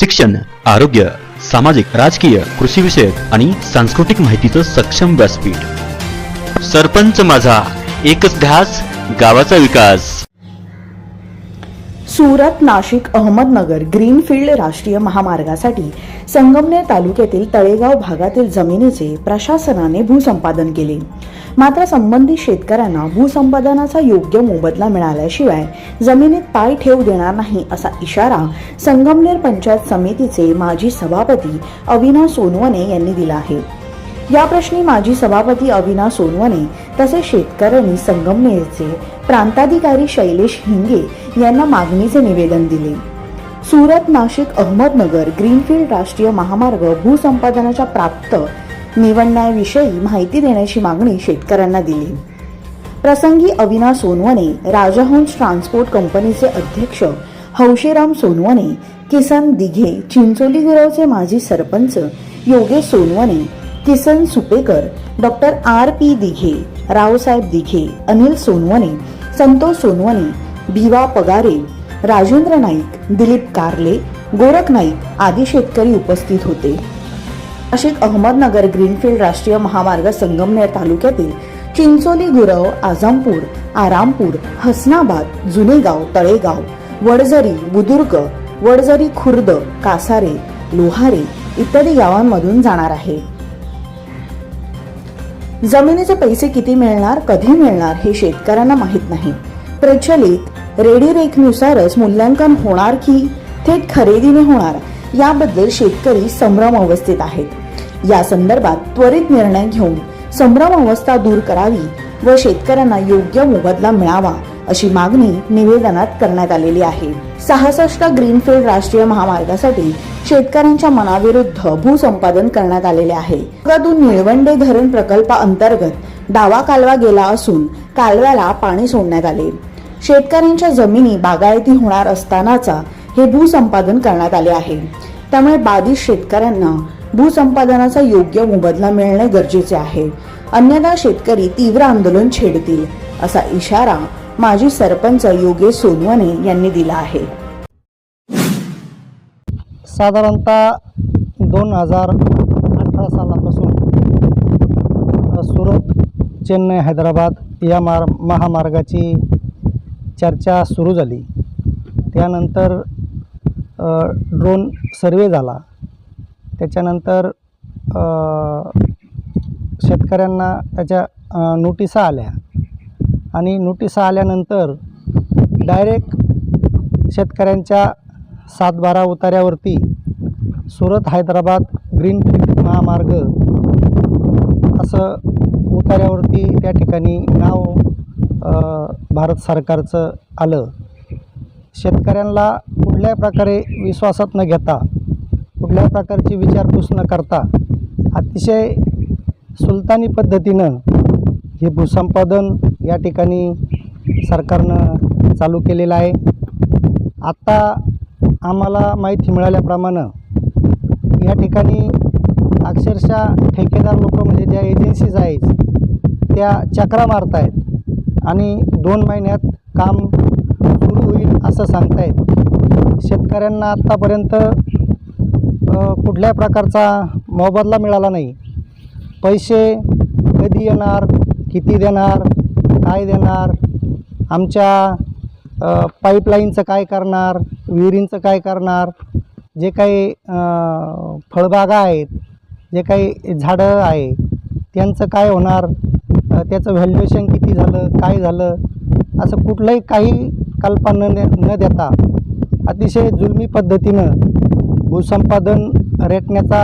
शिक्षण आरोग्य सामाजिक राजकीय कृषी विषयक आणि सांस्कृतिक माहितीचं सक्षम व्यासपीठ. सरपंच माझा एकच ध्यास गावाचा विकास. सुरत नाशिक अहमदनगर ग्रीनफील्ड राष्ट्रीय महामार्गासाठी संगमनेर तालुक्यातील तळेगाव भागातील जमिनीचे प्रशासनाने भूसंपादन केले. मात्र संबंधित शेतकऱ्यांना भूसंपादनाचा योग्य मोबदला मिळाल्याशिवाय जमिनीत पाय ठेवू देणार नाही असा इशारा संगमनेर पंचायत समितीचे माजी सभापती अविनाश सोनवणे यांनी दिला आहे. या प्रश्नी माजी सभापती अविनाश सोनवणे तसेच शेतकऱ्यांनी संगमनेरचे प्रांताधिकारी शैलेश हिंगे यांना मागणीचे निवेदन दिले. सुरत नाशिक अहमदनगर ग्रीनफील्ड राष्ट्रीय महामार्ग भूसंपादनाच्या प्राप्त निवडण्याविषयी माहिती देण्याची मागणी शेतकऱ्यांना दिली. प्रसंगी अविना सोनवणे राजहंस ट्रान्सपोर्ट कंपनीचे अध्यक्ष हौशीराम सोनवणे किसन दिघे चिंचोली गुरवचे माजी sarpanch Yogesh Sonawane Kisan Supekar doctor R P Dighe Raosaheb Dighe Anil Sonawane Santosh Sonawane Bhiva Pagare Rajendra Naik Dilip Karle Gorakh Naik आदी शेतकरी उपस्थित होते. नाशिक अहमदनगर ग्रीनफील्ड राष्ट्रीय महामार्ग संगमनेर तालुक्यातील चिंचोली गुरव आझमपूर आरामपूर हसनाबाद जुनेगाव तळेगाव वडझरी बुदुर्ग वडझरी खुर्द कासारे लोहारे इत्यादी गावांमधून जाणार आहे. जमिनीचे पैसे किती मिळणार कधी मिळणार हे शेतकऱ्यांना माहीत नाही. प्रचलित रेडी रेखनुसारच मूल्यांकन होणार की थेट खरेदीने होणार याबद्दल शेतकरी संभ्रम अवस्थेत आहेत. या संदर्भात त्वरित निर्णय घेऊन संभ्रम अवस्था दूर करावी व शेतकऱ्यांना योग्य मोबदला मिळावा अशी मागणी निवेदनात करण्यात आलेली आहे. सहासष्ट ग्रीनफील्ड राष्ट्रीय महामार्गासाठी शेतकऱ्यांच्या मनाविरुद्ध भूसंपादन करण्यात आलेले आहे. निळवंडे धरण प्रकल्पाअंतर्गत डावा कालवा गेला असून कालव्याला पाणी सोडण्यात आले. शेतकऱ्यांच्या जमिनी बागायती होणार असतानाचा हे भूसंपादन करण्यात आले आहे. त्यामुळे बाधित शेतकऱ्यांना भूसंपादनाचा योग्य मोबदला मिळणे गरजेचे आहे. अन्यथा शेतकरी तीव्र आंदोलन छेडतील असा इशारा माजी सरपंच योगेश सोनवणे यांनी दिला आहे. साधारणतः दोन हजार अठरा सालापासून सुरत चेन्नई हैदराबाद या मार महामार्गाची चर्चा सुरू झाली. त्यानंतर ड्रोन सर्वे झाला. त्याच्यानंतर शेतकऱ्यांना त्याच्या नोटिसा आल्या. आणि नोटिसा आल्यानंतर डायरेक्ट शेतकऱ्यांच्या सातबारा उतार्यावरती सुरत हैदराबाद ग्रीनफील्ड महामार्ग असं उतार्यावरती त्या ठिकाणी नाव भारत सरकारचं आलं. शेतकऱ्यांना कुठल्याही प्रकारे विश्वासात न घेता कुठल्याही प्रकारची विचारपूस न करता अतिशय सुलतानी पद्धतीनं हे भूसंपादन या ठिकाणी सरकारनं चालू केलेलं आहे. आत्ता आम्हाला माहिती मिळाल्याप्रमाणे या ठिकाणी अक्षरशः ठेकेदार लोक म्हणजे ज्या एजन्सीज आहेत त्या चक्रा मारत आहेत आणि दोन महिन्यात काम असं सांगतायत. शेतकऱ्यांना आत्तापर्यंत कुठल्या प्रकारचा मोबदला मिळाला नाही. पैसे कधी येणार किती देणार काय देणार आमच्या पाईपलाईनचं काय करणार विहिरींचं काय करणार जे काही फळबागा आहेत जे काही झाडं आहे त्यांचं काय होणार त्याचं व्हॅल्युएशन किती झालं काय झालं असं कुठलंही काही कल्पना न न देता अतिशय जुलमी पद्धतीनं भूसंपादन रेटण्याचा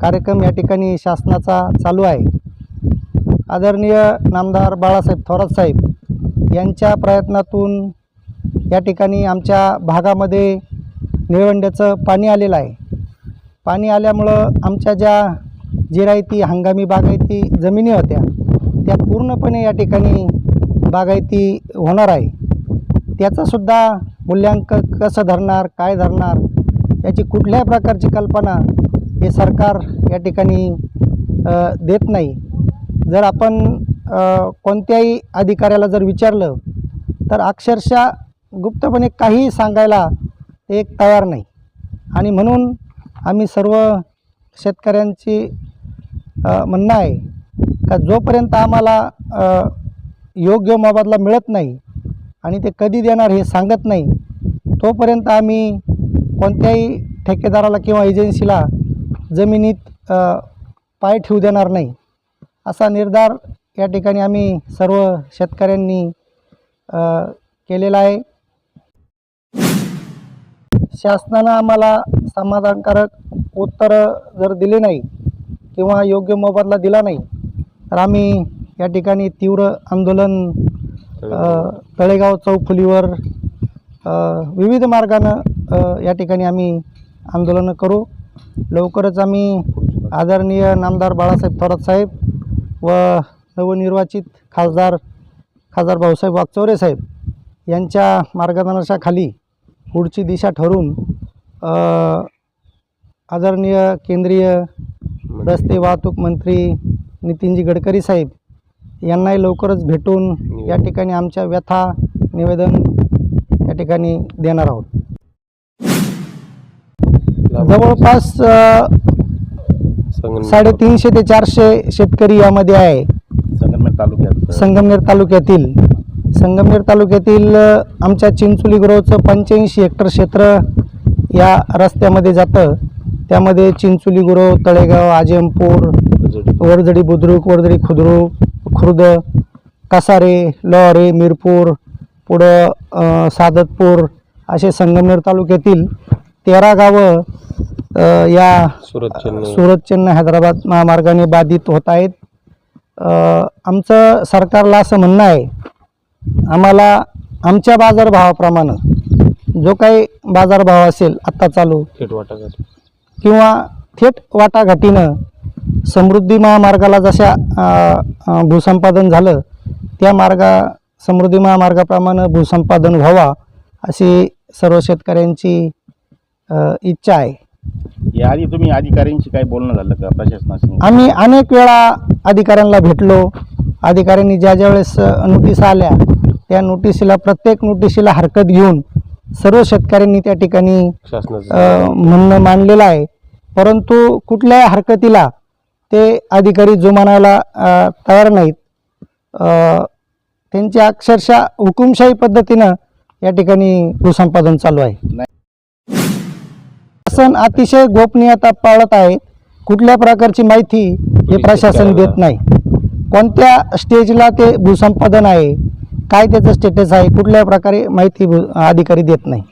कार्यक्रम या ठिकाणी शासनाचा चालू आहे. आदरणीय नामदार बाळासाहेब थोरात साहेब यांच्या प्रयत्नातून या ठिकाणी आमच्या भागामध्ये निळवंड्याचं पाणी आलेलं आहे. पाणी आल्यामुळं आमच्या ज्या जिरायती हंगामी बागायती जमिनी होत्या त्या पूर्णपणे या ठिकाणी बागायती होणार आहे. त्याचंसुद्धा मूल्यांकन कसं धरणार काय धरणार याची कुठल्याही प्रकारची कल्पना हे सरकार या ठिकाणी देत नाही. जर आपण कोणत्याही अधिकाऱ्याला जर विचारलं तर अक्षरशः गुप्तपणे काहीही सांगायला ते एक तयार नाही. आणि म्हणून आम्ही सर्व शेतकऱ्यांची म्हणणं आहे का जोपर्यंत आम्हाला योग्य मोबदला मिळत नाही आणि ते कधी देणार हे सांगत नाही. तोपर्यंत आम्ही कोणत्याही ठेकेदाराला किंवा एजन्सीला जमिनीत पाय ठेवू देणार नाही. असा निर्धार या ठिकाणी आम्ही सर्व शेतकऱ्यांनी केलेला आहे. शासनानं आम्हाला समाधानकारक उत्तर जर दिले नाही किंवा योग्य मोबदला दिला नाही तर आम्ही या ठिकाणी तीव्र आंदोलन तळेगाव चौफुलीवर विविध मार्गानं या ठिकाणी आम्ही आंदोलनं करू. लवकरच आम्ही आदरणीय नामदार बाळासाहेब थोरात साहेब व नवनिर्वाचित खासदार खासदार भाऊसाहेब वागचौरे साहेब यांच्या मार्गदर्शनाखाली पुढची दिशा ठरवून आदरणीय केंद्रीय रस्ते वाहतूक मंत्री नितीनजी गडकरी साहेब यांनाही लवकरच भेटून या ठिकाणी आमच्या व्यथा निवेदन या ठिकाणी देणार आहोत. जवळपास साडेतीनशे ते चारशे शेतकरी यामध्ये आहे. संगमनेर तालुक्यात. संगमनेर तालुक्यातील. संगमनेर तालुक्यातील आमच्या चिंचोली ग्रोवचं पंच्याऐंशी हेक्टर क्षेत्र या रस्त्यामध्ये जातं. त्यामध्ये चिंचोली गुरव तळेगाव आजेमपूर वरजडी बुद्रुक वरजडी खुद्रुक खुर्द कसारे लोहारे मिरपूर पुढं सादतपूर असे संगमनेर तालुक्यातील तेरा गावं या सुरत चेन्नई सुरत चेन्नई हैदराबाद महामार्गाने बाधित होत आहेत. आमचं सरकारला असं म्हणणं आहे आम्हाला आमच्या बाजारभावाप्रमाणे जो काही बाजारभाव असेल आत्ता चालू थेट वाटाघाट. किंवा थेट वाटाघाटीनं समृद्धी महामार्गाला जशा भूसंपादन झालं त्या मार्गा समृद्धी महामार्गाप्रमाणे भूसंपादन व्हावा अशी सर्व शेतकऱ्यांची इच्छा आहे. याआधी तुम्ही अधिकाऱ्यांशी काय बोलणं झालं का प्रशासनाशी? आम्ही अनेक वेळा अधिकाऱ्यांना भेटलो. अधिकाऱ्यांनी ज्या ज्या वेळेस नोटीस आल्या त्या नोटिसीला प्रत्येक नोटिसीला हरकत घेऊन सर्व शेतकऱ्यांनी त्या ठिकाणी म्हणणं मांडलेलं आहे. परंतु कुठल्याही हरकतीला ते अधिकारी जुमानायला अ, तयार नाहीत. त्यांची अक्षरशः हुकुमशाही पद्धतीनं या ठिकाणी भूसंपादन चालू आहे. शासन अतिशय गोपनीयता पाळत आहे. कुठल्या प्रकारची माहिती हे प्रशासन देत नाही. कोणत्या स्टेजला ते भूसंपादन आहे? काय त्याचं स्टेटस आहे? कुठल्या प्रकारे माहिती भू अधिकारी देत नाही?